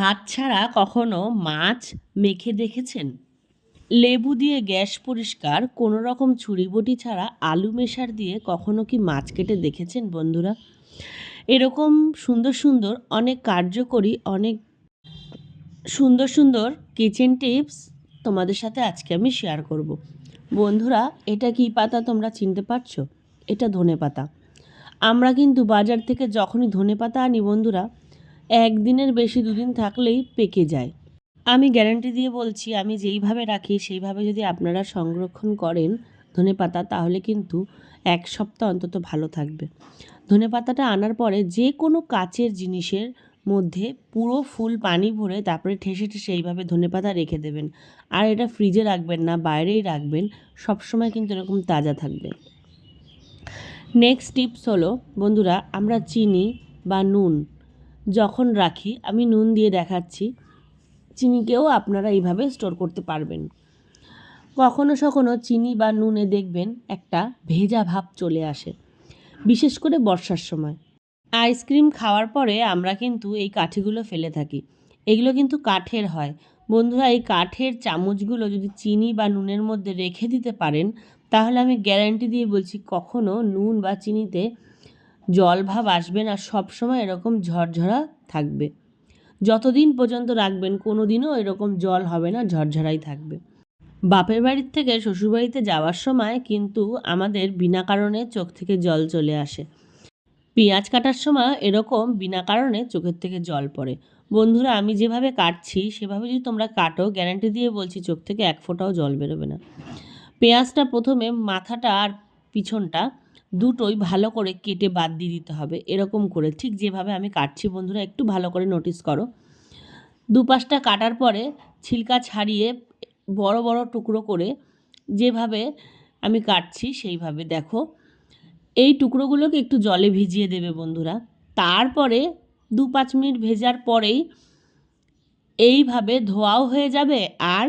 হাত ছাড়া কখনো মাছ মেখে দেখেছেন? লেবু দিয়ে গ্যাস পরিষ্কার, কোনো রকম ছুরিবটি ছাড়া আলু মেশার দিয়ে কখনো কি মাছ কেটে দেখেছেন বন্ধুরা? এরকম সুন্দর সুন্দর, অনেক কার্যকরী, অনেক সুন্দর সুন্দর কিচেন টিপস তোমাদের সাথে আজকে আমি শেয়ার করব। বন্ধুরা, এটা কি পাতা তোমরা চিনতে পারছ? এটা ধনে পাতা আমরা কিন্তু বাজার থেকে যখনই ধনে পাতা আনি বন্ধুরা একদিনের বেশি দুদিন থাকলেই পেকে যায়। আমি গ্যারান্টি দিয়ে বলছি, আমি যেইভাবে রাখি, সেইভাবে যদি আপনারা সংরক্ষণ করেন ধনে পাতা, তাহলে কিন্তু এক সপ্তাহ অন্তত ভালো থাকবে। ধনে পাতাটা আনার পরে যে কোনো কাচের জিনিসের মধ্যে পুরো ফুল পানি ভরে তারপরে ঠেসে ঠেসে এইভাবে ধনে পাতা রেখে দেবেন। আর এটা ফ্রিজে রাখবেন না, বাইরেই রাখবেন, সবসময় কিন্তু এরকম তাজা থাকবে। নেক্সট টিপস হলো, বন্ধুরা, আমরা চিনি বা নুন যখন রাখি, আমি নুন দিয়ে দেখাচ্ছি। চিনিকেও আপনারা এইভাবে স্টোর করতে পারবেন। কখনো সখনো চিনি বা নুনে দেখবেন একটা ভেজা ভাব চলে আসে, বিশেষ করে বর্ষার সময়। আইসক্রিম খাওয়ার পরে আমরা কিন্তু এই কাঠিগুলো ফেলে থাকি। এগুলো কিন্তু কাঠের হয়। বন্ধুরা, এই কাঠের চামচগুলো যদি চিনি বা নুনের মধ্যে রেখে দিতে পারেন, তাহলে আমি গ্যারান্টি দিয়ে বলছি, কখনো নুন বা চিনিতে জল ভাব আসবে না, সবসময় এরকম ঝরঝরা থাকবে। যতদিন পর্যন্ত রাখবেন কোনো দিনও এরকম জল হবে না, ঝরঝরাই থাকবে। বাপের বাড়ির থেকে শ্বশুরবাড়িতে যাওয়ার সময় কিন্তু আমাদের বিনা কারণে চোখ থেকে জল চলে আসে। পেঁয়াজ কাটার সময় এরকম বিনা কারণে চোখের থেকে জল পড়ে। বন্ধুরা, আমি যেভাবে কাটছি, সেভাবে যদি তোমরা কাটো, গ্যারান্টি দিয়ে বলছি চোখ থেকে এক ফোঁটাও জল বেরোবে না। পেঁয়াজটা প্রথমে মাথাটা আর পিছনটা দুটোই ভালো করে কেটে বাদ দিয়ে দিতে হবে, এরকম করে। ঠিক যেভাবে আমি কাটছি বন্ধুরা, একটু ভালো করে নোটিস করো। দুপাশটা কাটার পরে ছিলকা ছাড়িয়ে বড় বড় টুকরো করে যেভাবে আমি কাটছি সেইভাবে দেখো। এই টুকরোগুলোকে একটু জলে ভিজিয়ে দেবে বন্ধুরা। তারপরে দু পাঁচ মিনিট ভেজার পরেই এইভাবে ধোয়াও হয়ে যাবে আর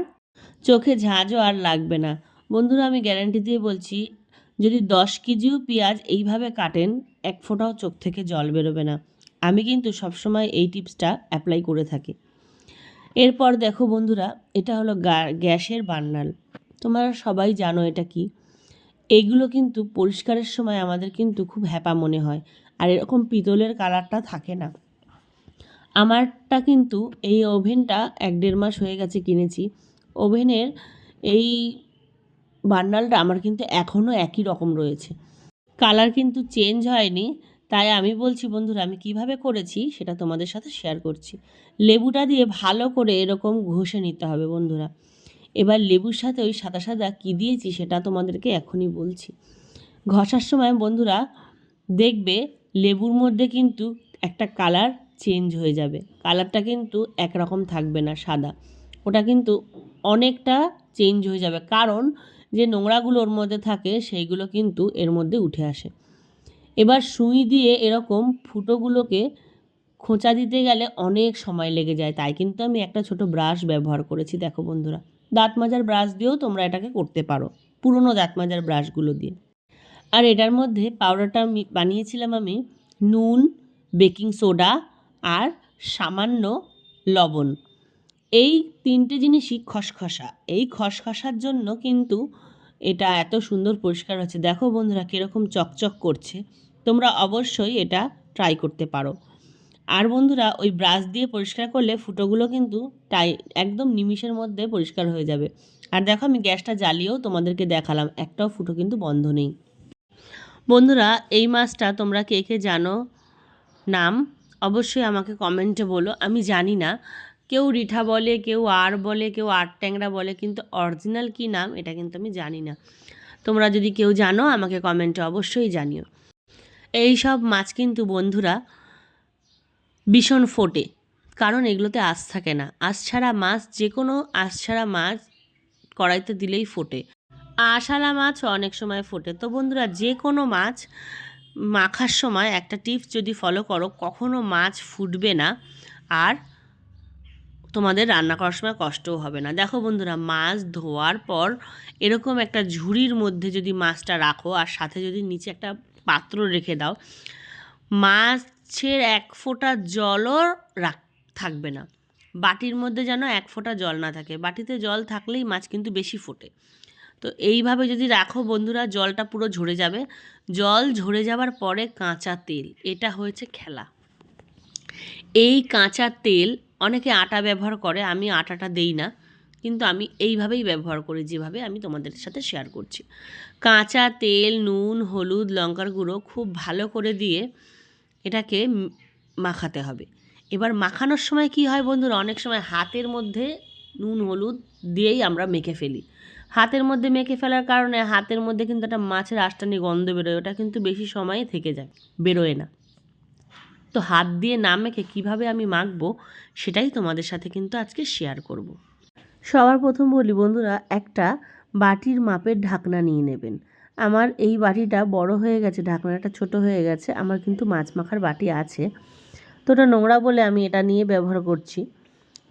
চোখে ঝাঁঝও আর লাগবে না। বন্ধুরা, আমি গ্যারান্টি দিয়ে বলছি যদি দশ কেজিও পেঁয়াজ এইভাবে কাটেন, এক ফোঁটাও চোখ থেকে জল বেরোবে না। আমি কিন্তু সবসময় এই টিপসটা অ্যাপ্লাই করে থাকি। এরপর দেখো বন্ধুরা, এটা হলো গ্যাসের বার্নাল তোমরা সবাই জানো এটা কি। এইগুলো কিন্তু পরিষ্কারের সময় আমাদের কিন্তু খুব হ্যাপা মনে হয়, আর এরকম পিতলের কালারটা থাকে না। আমারটা কিন্তু এই ওভেনটা এক দেড় মাস হয়ে গেছে কিনেছি। ওভেনের এই বার্নালটা আমার কিন্তু এখনও একই রকম রয়েছে। কালার কিন্তু চেঞ্জ হয়নি, তাই আমি বলছি বন্ধুরা, আমি কীভাবে করেছি সেটা তোমাদের সাথে শেয়ার করছি। লেবুটা দিয়ে ভালো করে এরকম ঘষে নিতে হবে বন্ধুরা। এবার লেবুর সাথে ওই সাদা সাদা কী দিয়েছি সেটা তোমাদেরকে এখনই বলছি। ঘষার সময় বন্ধুরা, দেখবে লেবুর মধ্যে কিন্তু একটা কালার চেঞ্জ হয়ে যাবে। কালারটা কিন্তু একরকম থাকবে না সাদা। ওটা কিন্তু অনেকটা চেঞ্জ হয়ে যাবে। কারণ যে নোংরাগুলো ওর মধ্যে থাকে সেইগুলো কিন্তু এর মধ্যে উঠে আসে। এবার সুই দিয়ে এরকম ফুটোগুলোকে খোঁচা দিতে গেলে অনেক সময় লেগে যায়। তাই কিন্তু আমি একটা ছোট ব্রাশ ব্যবহার করেছি, দেখো বন্ধুরা। দাঁত মাজার ব্রাশ দিয়েও তোমরা এটাকে করতে পারো, পুরনো দাঁত মাজার ব্রাশগুলো দিয়ে। আর এটার মধ্যে পাউডারটা বানিয়েছিলাম আমি নুন বেকিং সোডা আর সামান্য লবণ। এই তিনটে জিনিসই খসখসা। এই খসখসার জন্য কিন্তু এটা এত সুন্দর পরিষ্কার হচ্ছে দেখো বন্ধুরা কীরকম চকচক করছে। তোমরা অবশ্যই এটা ট্রাই করতে পারো। আর বন্ধুরা ওই ব্রাশ দিয়ে পরিষ্কার করলে ফুটোগুলো কিন্তু টাই একদম নিমিষের মধ্যে পরিষ্কার হয়ে যাবে। আর দেখো আমি গ্যাসটা জ্বালিয়েও তোমাদেরকে দেখালাম, একটাও ফুটো কিন্তু বন্ধ নেই। বন্ধুরা এই মাছটা তোমরা কে কে জানো? নাম? অবশ্যই আমাকে কমেন্টে বলো। আমি জানি না। কেউ রিঠা বলে, কেউ আর বলে, কেউ আর ট্যাংরা বলে, কিন্তু অরিজিনাল কী নাম এটা কিন্তু আমি জানি না। তোমরা যদি কেউ জানো, আমাকে কমেন্টে অবশ্যই জানিও। এই সব মাছ কিন্তু বন্ধুরা ভীষণ ফোটে, কারণ এগুলোতে আঁশ থাকে না। আঁশ ছাড়া মাছ যে কোনো আঁশ ছাড়া মাছ কড়াইতে দিলেই ফোটে। আশালা মাছ অনেক সময় ফোটে। তো বন্ধুরা যে কোনো মাছ মাখার সময় একটা টিপস যদি ফলো করো, কখনো মাছ ফুটবে না। আর তোমাদের রান্না করার সময় কষ্টও হবে না। দেখো বন্ধুরা, মাছ ধোয়ার পর এরকম একটা ঝুড়ির মধ্যে যদি মাছটা রাখো আর সাথে যদি নিচে একটা পাত্র রেখে দাও, মাছের এক ফোঁটা জলও রাখ, থাকবে না। বাটির মধ্যে যেন এক ফোঁটা জল না থাকে। বাটিতে জল থাকলেই মাছ কিন্তু বেশি ফোটে। তো এইভাবে যদি রাখো বন্ধুরা, জলটা পুরো ঝরে যাবে। জল ঝরে যাবার পরে কাঁচা তেল, এটা হয়েছে খেলা। এই কাঁচা তেল অনেকে আটা ব্যবহার করে, আমি আটাটা দেই না। কিন্তু আমি এইভাবেই ব্যবহার করি, যেভাবে আমি তোমাদের সাথে শেয়ার করছি। কাঁচা তেল, নুন, হলুদ, লঙ্কার গুঁড়ো খুব ভালো করে দিয়ে এটাকে মাখাতে হবে। এবার মাখানোর সময় কি হয় বন্ধুরা? অনেক সময় হাতের মধ্যে নুন, হলুদ দিয়েই আমরা মেখে ফেলি। হাতের মধ্যে মেখে ফেলার কারণে হাতের মধ্যে কিন্তু একটা মাছের আষ্টানি গন্ধ বেরোয়, ওটা কিন্তু বেশি সময় থেকে যায়, বেরোয় না। তো হাত দিয়ে না মেখে কীভাবে আমি মাখবো সেটাই তোমাদের সাথে কিন্তু আজকে শেয়ার করব। সবার প্রথম বলি বন্ধুরা, একটা বাটির মাপের ঢাকনা নিয়ে নেবেন। আমার এই বাটিটা বড় হয়ে গেছে, ঢাকনাটা ছোট হয়ে গেছে, আমার কিন্তু মাছ মাখার বাটি আছে। তো ওটা নোংরা বলে আমি এটা নিয়ে ব্যবহার করছি।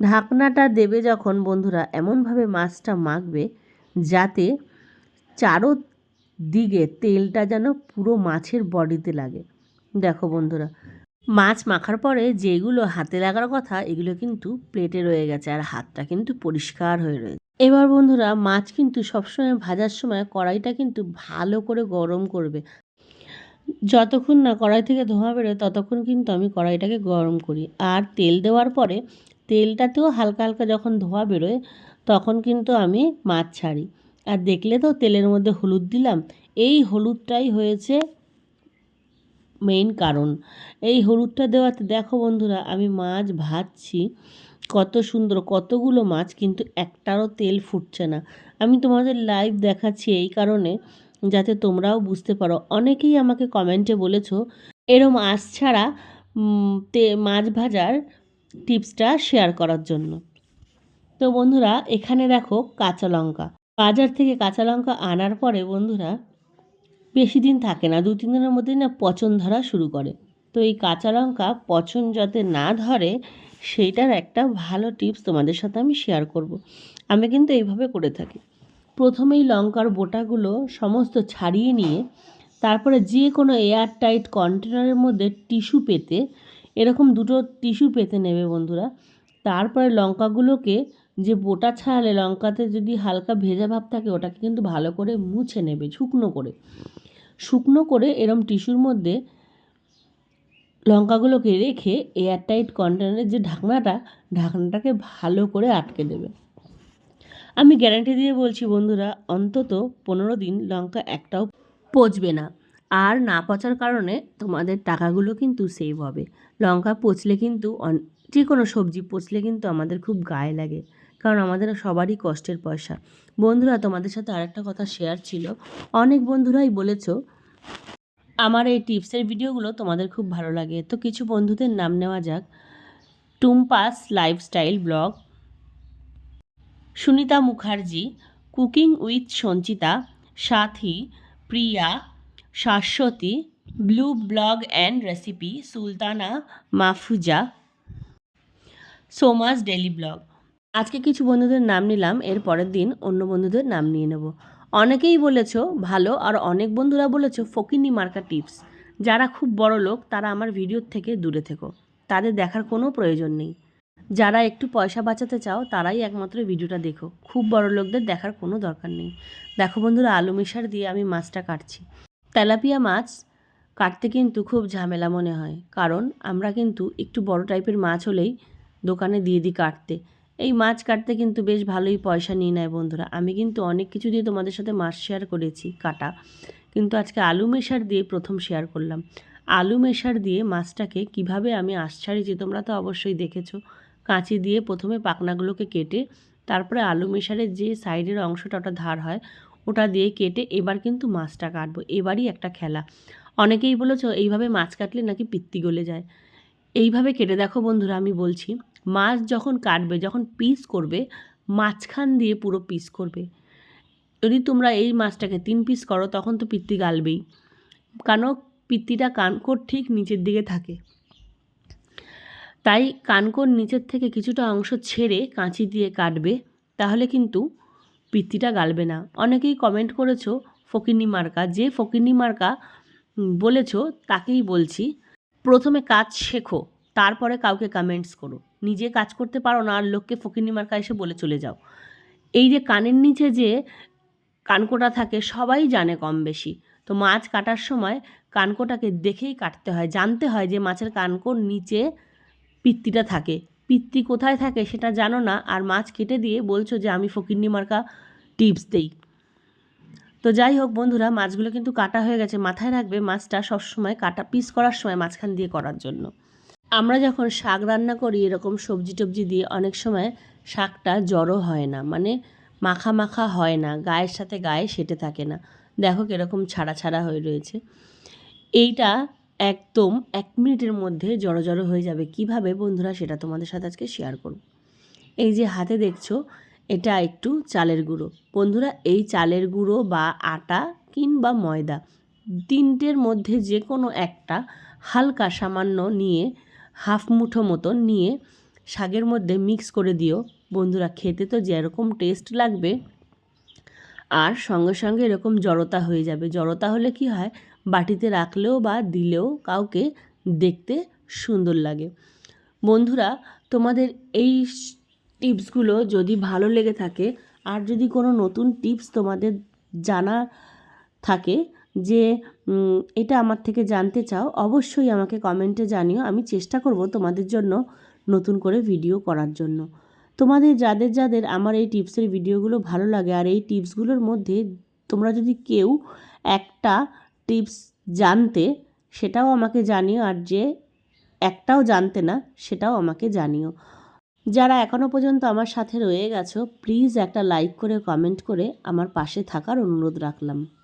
ঢাকনাটা দেবে যখন বন্ধুরা এমনভাবে মাছটা মাখবে যাতে চারো দিকে তেলটা যেন পুরো মাছের বডিতে লাগে। দেখো বন্ধুরা মাছ মাখার পরে যেগুলো হাতে লাগার কথা, এগুলো কিন্তু প্লেটে রয়ে গেছে আর হাতটা কিন্তু পরিষ্কার হয়ে রয়েছে এবার বন্ধুরা, মাছ কিন্তু সবসময় ভাজার সময় কড়াইটা কিন্তু ভালো করে গরম করবে। যতক্ষণ না কড়াই থেকে ধোঁয়া বেরোয়, ততক্ষণ কিন্তু আমি কড়াইটাকে গরম করি। আর তেল দেওয়ার পরে, তেলটাতেও হালকা হালকা যখন ধোঁয়া বেরোয়, তখন কিন্তু আমি মাছ ছাড়ি। আর দেখলে তো তেলের মধ্যে হলুদ দিলাম, এই হলুদটাই হয়েছে মেইন কারণ। এই হলুদটা দেওয়াতে দেখো বন্ধুরা, আমি মাছ ভাজছি, কত সুন্দর, কতগুলো মাছ কিন্তু একটারও তেল ফুটছে না। আমি তোমাদের লাইভ দেখাচ্ছি এই কারণে, যাতে তোমরাও বুঝতে পারো। অনেকেই আমাকে কমেন্টে বলেছ, এরম আঁশ ছাড়া তে, মাছ ভাজার টিপসটা শেয়ার করার জন্য। তো বন্ধুরা, এখানে দেখো কাঁচা লঙ্কা। বাজার থেকে কাঁচা লঙ্কা আনার পরে বন্ধুরা বেশি দিন থাকে না দু তিন দিনের মধ্যেই না পচন ধরা শুরু করে। তো এই কাঁচা লঙ্কা পচন যাতে না ধরে, সেইটার একটা ভালো টিপস তোমাদের সাথে আমি শেয়ার করব। আমি কিন্তু এইভাবে করে থাকি। প্রথমেই লঙ্কার বোটাগুলো সমস্ত ছাড়িয়ে নিয়ে, তারপরে যে কোনো এয়ার টাইট কন্টেনারের মধ্যে টিস্যু পেতে, এরকম দুটো টিস্যু পেতে নেবে বন্ধুরা। তারপরে লঙ্কাগুলোকে যে বোটা ছাড়ালে লঙ্কাতে যদি হালকা ভেজা ভাব থাকে, ওটাকে কিন্তু ভালো করে মুছে নেবে, শুকনো করে। শুকনো করে এরম টিস্যুর মধ্যে লঙ্কাগুলোকে রেখে এয়ারটাইট কন্টেনারের যে ঢাকনাটা, ঢাকনাটাকে ভালো করে আটকে দেবে। আমি গ্যারান্টি দিয়ে বলছি বন্ধুরা, অন্তত পনেরো দিন লঙ্কা একটাও পচবে না। আর না পচার কারণে তোমাদের টাকাগুলো কিন্তু সেভ হবে। লঙ্কা পচলে কিন্তু অন- যে কোনো সবজি পচলে কিন্তু আমাদের খুব গায়ে লাগে। কারণ আমাদের সবারই কষ্টের পয়সা। বন্ধুরা, তোমাদের সাথে আরেকটা কথা শেয়ার ছিল। অনেক বন্ধুরাই বলেছ, আমার এই টিপসের ভিডিওগুলো তোমাদের খুব ভালো লাগে। তো কিছু বন্ধুদের নাম নেওয়া যাক। Tumpa's lifestyle blog. Sunita Mukherjee, cooking with Sanchita, Sathi, Priya, Shashwati, blue blog and recipe, Sultana Mafuja, Soma's daily blog. আজকে কিছু বন্ধুদের নাম নিলাম, এর পরের দিন অন্য বন্ধুদের নাম নিয়ে নেব। অনেকেই বলেছ, ভালো। আর অনেক বন্ধুরা বলেছ ফকিনি মার্কা টিপস। যারা খুব বড় লোক, তারা আমার ভিডিওর থেকে দূরে থেকো। তাদের দেখার কোনো প্রয়োজন নেই। যারা একটু পয়সা বাঁচাতে চাও, তারাই একমাত্র ভিডিওটা দেখো। খুব বড় লোকদের দেখার কোনো দরকার নেই। দেখো বন্ধুরা, আলু মিশার দিয়ে আমি মাছটা কাটছি। তেলাপিয়া মাছ কাটতে কিন্তু খুব ঝামেলা মনে হয়। কারণ আমরা কিন্তু একটু বড় টাইপের মাছ হলেই দোকানে দিয়ে দিই কাটতে। এই মাছ কাটতে কিন্তু বেশ ভালোই পয়সা নিয়ে নেয় বন্ধুরা। আমি কিন্তু অনেক কিছু দিয়ে তোমাদের সাথে মাছ শেয়ার করেছি কাটা। কিন্তু আজকে আলু মেশার দিয়ে প্রথম শেয়ার করলাম। আলু মেশার দিয়ে মাছটাকে কীভাবে আমি আঁশ ছাড়িয়েছি তোমরা তো অবশ্যই দেখেছ। কাঁচি দিয়ে প্রথমে পাখনাগুলোকে কেটে, তারপরে আলু মেশারের যে সাইডের অংশটা ওটা ধার হয়, ওটা দিয়ে কেটে এবার কিন্তু মাছটা কাটবো। এবারই একটা খেলা। অনেকেই বলেছ, এইভাবে মাছ কাটলে নাকি পিত্তি গলে যায়? এইভাবে কেটে দেখো বন্ধুরা, আমি বলছি। মাছ যখন কাটবে, যখন পিস করবে, মাঝখান দিয়ে পুরো পিস করবে। যদি তোমরা এই মাছটাকে তিন পিস করো, তখন তো পিত্তি গালবেই। কারণ পিত্তিটা কানকোর ঠিক নিচের দিকে থাকে। তাই কানকোর নিচের থেকে কিছুটা অংশ ছেড়ে কাঁচি দিয়ে কাটবে, তাহলে কিন্তু পিত্তিটা গালবে না। অনেকেই কমেন্ট করেছ ফকিনি মার্কা। যে ফকিনি মার্কা বলেছ, তাকেই বলছি, প্রথমে কাজ শেখো, তারপরে কাউকে কমেন্টস করো। নিজে কাজ করতে পারো না আর লোককে ফকিনি মার্কা এসে বলে চলে যাও। এই যে কানের নিচে যে কানকোটা থাকে, সবাই জানে কম বেশি। তো মাছ কাটার সময় কানকোটাকে দেখেই কাটতে হয়, জানতে হয় যে মাছের কানকোর নিচে পিত্তিটা থাকে। পিত্তি কোথায় থাকে সেটা জানো না, আর মাছ কেটে দিয়ে বলছো যে আমি ফকিন্নি মার্কা টিপস দেই। তো যাই হোক বন্ধুরা, মাছগুলো কিন্তু কাটা হয়ে গেছে, মাথায় রাখবে মাছটা সবসময় কাটা, পিস করার সময় মাঝখান দিয়ে করার জন্য। আমরা যখন শাক রান্না করি, এরকম সবজি টবজি দিয়ে অনেক সময় শাকটা জড়ো হয় না মানে মাখা মাখা হয় না, গায়ের সাথে গায়ে সেটে থাকে না। দেখো কীরকম ছাড়া ছাড়া হয়ে রয়েছে। এইটা একদম এক মিনিটের মধ্যে জড়ো জড়ো হয়ে যাবে। কীভাবে বন্ধুরা, সেটা তোমাদের সাথে আজকে শেয়ার করব। এই যে হাতে দেখছ, এটা একটু চালের গুঁড়ো। বন্ধুরা, এই চালের গুঁড়ো বা আটা কিংবা ময়দা তিনটের মধ্যে যে কোনো একটা হালকা সামান্য নিয়ে হাফ মুঠো মতন নিয়ে শাকের মধ্যে মিক্স করে দিও। বন্ধুরা, খেতে তো যেরকম টেস্ট লাগবে, আর সঙ্গে সঙ্গে এরকম জড়তা হয়ে যাবে। জড়তা হলে কি হয়? বাটিতে রাখলেও বা দিলেও কাউকে দেখতে সুন্দর লাগে। বন্ধুরা, তোমাদের এই টিপসগুলো যদি ভালো লেগে থাকে, আর যদি কোনো নতুন টিপস তোমাদের জানা থাকে যে এটা আমার থেকে জানতে চাও, অবশ্যই আমাকে কমেন্টে জানিও। আমি চেষ্টা করব তোমাদের জন্য নতুন করে ভিডিও করার জন্য। তোমাদের, যাদের যাদের আমার এই টিপসের ভিডিওগুলো ভালো লাগে আর এই টিপসগুলোর মধ্যে তোমরা যদি কেউ একটা টিপস জানতে, সেটাও আমাকে জানিও আর যে একটাও জানতে না, সেটাও আমাকে জানিও। যারা এখনও পর্যন্ত আমার সাথে রয়ে গেছো, প্লিজ একটা লাইক করে, কমেন্ট করে আমার পাশে থাকার অনুরোধ রাখলাম।